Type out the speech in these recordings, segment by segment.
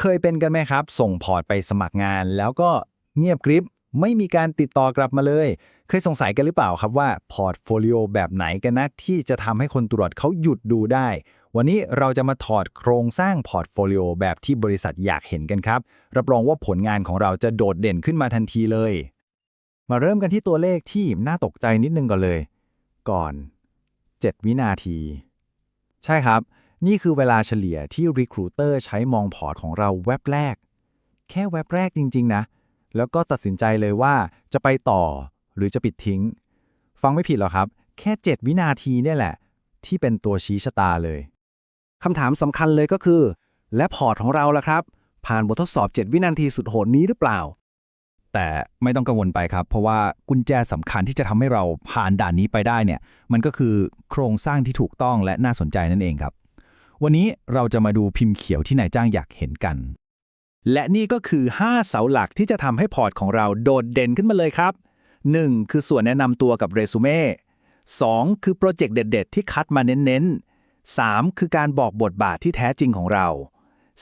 เคยเป็นกันไหมครับ ส่งพอร์ตไปสมัครงาน แล้วก็เงียบกริบไม่มีการติดต่อกลับมาเลย เคยสงสัยกันหรือเปล่าครับว่าพอร์ตโฟลิโอแบบไหนกันนะ ที่จะทำให้คนตรวจเขาหยุดดูได้ วันนี้เราจะมาถอดโครงสร้างพอร์ตโฟลิโอแบบที่บริษัทอยากเห็นกันครับ รับรองว่าผลงานของเราจะโดดเด่นขึ้นมาทันทีเลย มาเริ่มกันที่ตัวเลขที่น่าตกใจนิดนึงก่อนเลย ก่อน 7 วินาที ใช่ครับ นี่คือเวลาเฉลี่ยที่ Recruiter ใช้มองพอร์ตของเราแว็บแรก แค่แว็บแรกจริง ๆ นะ แล้วก็ตัดสินใจเลยว่าจะไปต่อหรือจะปิดทิ้ง ฟังไม่ผิดหรอกครับ แค่ 7 วินาทีเนี่ยแหละ ที่เป็นตัวชี้ชะตาเลยคำถามสำคัญเลยก็คือ และพอร์ตของเราล่ะครับ ผ่านบททดสอบ 7 วินาทีสุดโหดนี้หรือเปล่า แต่ไม่ต้องกังวลไปครับ เพราะว่ากุญแจสำคัญที่จะทำให้เราผ่านด่านนี้ไปได้เนี่ย มันก็คือโครงสร้างที่ถูกต้องและน่าสนใจนั่นเองครับ วันนี้เราจะมาดูพิมพ์เขียวที่นายจ้างอยากเห็นกัน และนี่ก็คือ 5 เสาหลักที่จะทำให้พอร์ตของเราโดดเด่นขึ้นมาเลยครับ 1. คือส่วนแนะนำตัวกับเรซูเม่ 2. คือโปรเจกต์เด็ด ๆ ที่คัดมาเน้นๆ 3. คือการบอกบทบาทที่แท้จริงของเรา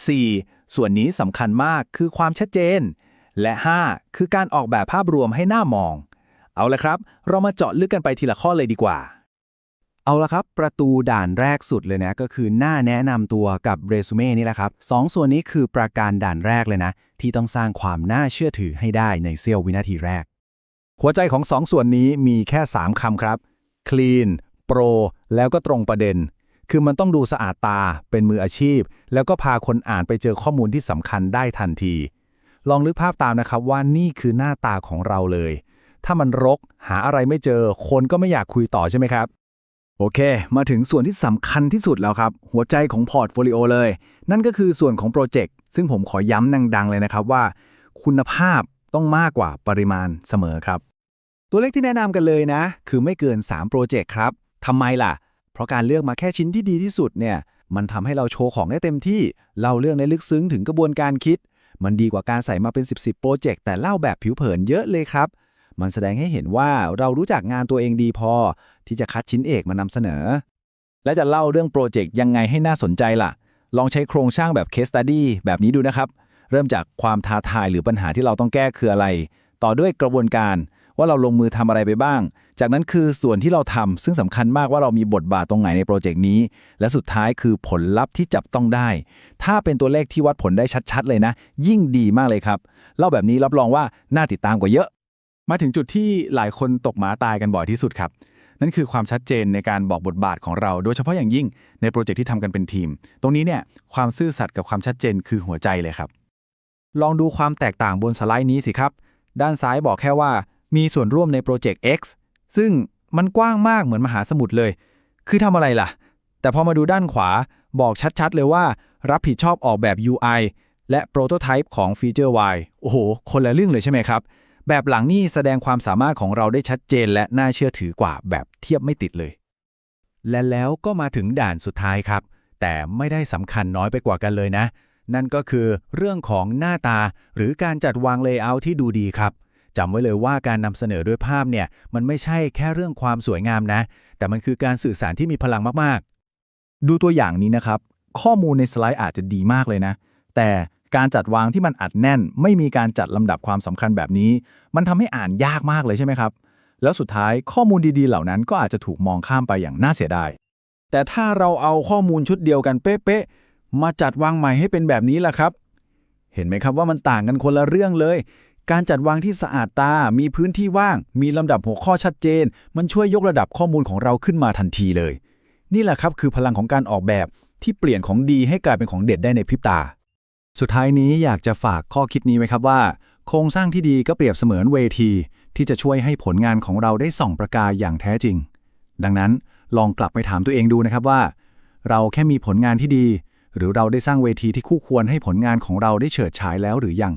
4. ส่วนนี้สำคัญมากคือความชัดเจน และ 5. คือการออกแบบภาพรวมให้หน้ามอง เอาละครับ เรามาเจาะลึกกันไปทีละข้อเลยดีกว่า เอาละครับ ประตูด่านแรกสุดเลยนะก็คือหน้าแนะนำตัวกับเรซูเม่นี่แหละครับสองส่วนนี้คือประการด่านแรกเลยนะ ที่ต้องสร้างความน่าเชื่อถือให้ได้ในเสี้ยววินาทีแรก หัวใจของสองส่วนนี้มีแค่ 3คำครับ clean pro แล้วก็ตรงประเด็น คือมันต้องดูสะอาดตาเป็นมืออาชีพ แล้วก็พาคนอ่านไปเจอข้อมูลที่สำคัญได้ทันที ลองนึกภาพตามนะครับว่านี่คือหน้าตาของเราเลย ถ้ามันรกหาอะไรไม่เจอ คนก็ไม่อยากคุยต่อใช่ไหมครับ โอเค มาถึงส่วนที่สำคัญที่สุดแล้วครับ หัวใจของพอร์ตโฟลิโอเลย นั่นก็คือส่วนของโปรเจกต์ ซึ่งผมขอย้ำดังๆ เลยนะครับว่า คุณภาพต้องมากกว่าปริมาณเสมอครับ ตัวเลขที่แนะนำกันเลยนะ คือไม่เกิน 3 โปรเจกต์ครับทำไมล่ะ เพราะการเลือกมาแค่ชิ้นที่ดีที่สุดเนี่ย มันทำให้เราโชว์ของได้เต็มที่ เล่าเรื่องในลึกซึ้งถึงกระบวนการคิด มันดีกว่าการใส่มาเป็น 10 10โปรเจกต์แต่เล่าแบบผิวเผินเยอะเลยครับ มันแสดงให้เห็นว่าเรารู้จักงานตัวเองดีพอ ที่จะคัดชิ้นเอกมานำเสนอ และจะเล่าเรื่องโปรเจกต์ยังไงให้น่าสนใจล่ะ ลองใช้โครงสร้างแบบ case study แบบนี้ดูนะครับ เริ่มจากความท้าทายหรือปัญหาที่เราต้องแก้คืออะไร ต่อด้วยกระบวนการว่าเราลงมือทำอะไรไปบ้าง จากนั้นคือส่วนที่เราทำซึ่งสำคัญมากว่าเรามีบทบาทตรงไหนในโปรเจกต์นี้ และสุดท้ายคือผลลัพธ์ที่จับต้องได้ ถ้าเป็นตัวเลขที่วัดผลได้ชัดๆ เลยนะ ยิ่งดีมากเลยครับ เล่าแบบนี้รับรองว่าน่าติดตามกว่าเยอะ มาถึงจุดที่หลายคนตกหมาตายกันบ่อยที่สุดครับ นั่นคือความชัดเจนในการบอกบทบาทของเรา โดยเฉพาะอย่างยิ่งในโปรเจกต์ที่ทำกันเป็นทีม ตรงนี้เนี่ยความซื่อสัตย์กับความชัดเจนคือหัวใจเลยครับ ลองดูความแตกต่างบนสไลด์นี้สิครับ ด้านซ้ายบอกแค่ว่า มีส่วนร่วมในโปรเจกต์ X ซึ่งมันกว้างมากเหมือนมหาสมุทรเลย คือทำอะไรล่ะ แต่พอมาดูด้านขวาบอกชัดๆ เลยว่า รับผิดชอบออกแบบ UI และโปรโตไทป์ของฟีเจอร์ Y โอ้โห คนละเรื่องเลยใช่ไหมครับ แบบหลังนี่แสดงความสามารถของเราได้ชัดเจนและน่าเชื่อถือกว่าแบบเทียบไม่ติดเลย และแล้วก็มาถึงด่านสุดท้ายครับ แต่ไม่ได้สำคัญน้อยไปกว่ากันเลยนะ นั่นก็คือเรื่องของหน้าตา หรือการจัดวางเลเยอร์ที่ดูดีครับจำไว้เลยว่าการนำเสนอด้วยภาพเนี่ย มันไม่ใช่แค่เรื่องความสวยงามนะ แต่มันคือการสื่อสารที่มีพลังมากๆ ดูตัวอย่างนี้นะครับ ข้อมูลในสไลด์อาจจะดีมากเลยนะ แต่ การจัดวางที่มันอัดแน่น ไม่มีการจัดลำดับความสำคัญแบบนี้ มันทำให้อ่านยากมากเลยใช่ไหมครับ แล้วสุดท้ายข้อมูลดีๆ เหล่านั้นก็อาจจะถูกมองข้ามไปอย่างน่าเสียดายแต่ถ้าเราเอาข้อมูลชุดเดียวกันเป๊ะๆมาจัดวางใหม่ให้เป็นแบบนี้ล่ะครับ เห็นไหมครับว่ามันต่างกันคนละเรื่องเลย การจัดวางที่สะอาดตา มีพื้นที่ว่าง มีลำดับหัวข้อชัดเจน มันช่วยยกระดับข้อมูลของเราขึ้นมาทันทีเลย นี่แหละครับคือพลังของการออกแบบที่เปลี่ยนของดีให้กลายเป็นของเด็ดได้ในพริบตา สุดท้ายนี้อยากจะฝากข้อคิดนี้ไว้ครับว่า โครงสร้างที่ดีก็เปรียบเสมือนเวที ที่จะช่วยให้ผลงานของเราได้ส่องประกายอย่างแท้จริง ดังนั้นลองกลับไปถามตัวเองดูนะครับว่า เราแค่มีผลงานที่ดี หรือเราได้สร้างเวทีที่คู่ควรให้ผลงานของเราได้เฉิดฉายแล้วหรือยัง